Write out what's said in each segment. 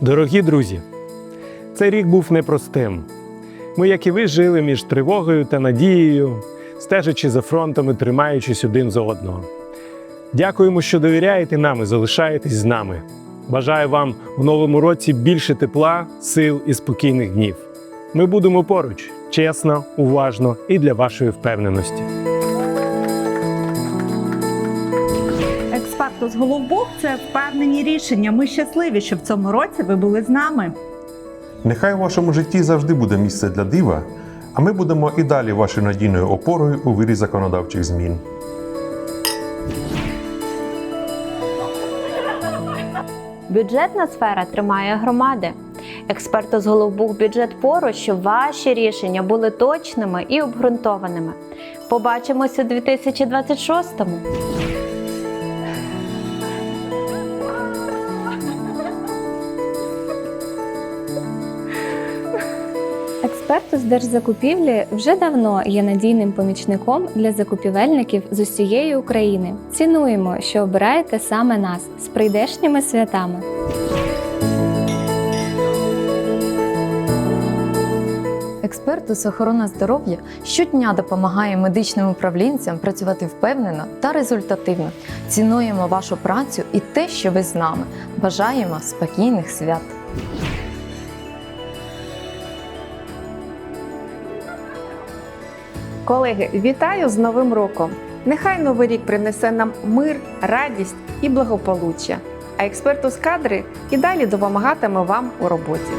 Дорогі друзі, цей рік був непростим. Ми, як і ви, жили між тривогою та надією, стежачи за фронтом і тримаючись один за одного. Дякуємо, що довіряєте нам і залишаєтесь з нами. Бажаю вам в новому році більше тепла, сил і спокійних днів. Ми будемо поруч, чесно, уважно і для вашої впевненості. Експерту з Головбух це впевнені рішення. Ми щасливі, що в цьому році ви були з нами. Нехай у вашому житті завжди буде місце для дива, а ми будемо і далі вашою надійною опорою у вирі законодавчих змін. Бюджетна сфера тримає громади. Експерти з Головбух бюджет поруч, щоб ваші рішення були точними і обґрунтованими. Побачимося у 2026-му. Експерт з держзакупівлі вже давно є надійним помічником для закупівельників з усієї України. Цінуємо, що обираєте саме нас з прийдешніми святами. Експертус охорона здоров'я щодня допомагає медичним управлінцям працювати впевнено та результативно. Цінуємо вашу працю і те, що ви з нами. Бажаємо спокійних свят. Колеги, вітаю з Новим роком! Нехай новий рік принесе нам мир, радість і благополуччя. А експерту з кадри і далі допомагатиме вам у роботі.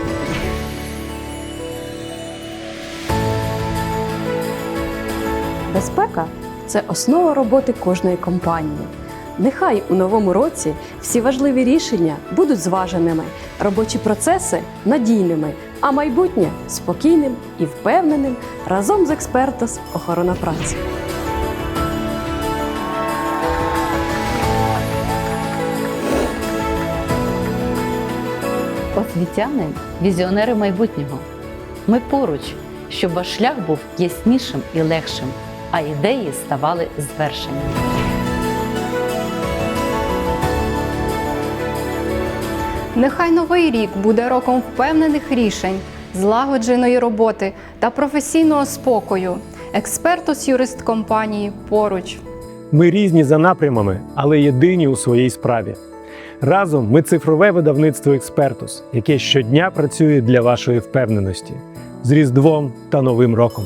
Безпека це основа роботи кожної компанії. Нехай у новому році всі важливі рішення будуть зваженими, робочі процеси надійними, а майбутнє спокійним і впевненим разом з експертос охорона праці. Освітяни візіонери майбутнього. Ми поруч, щоб ваш шлях був яснішим і легшим, а ідеї ставали звершенням. Нехай новий рік буде роком впевнених рішень, злагодженої роботи та професійного спокою. Експертус юрист компанії поруч. Ми різні за напрямами, але єдині у своїй справі. Разом ми цифрове видавництво Експертус, яке щодня працює для вашої впевненості з Різдвом та Новим роком.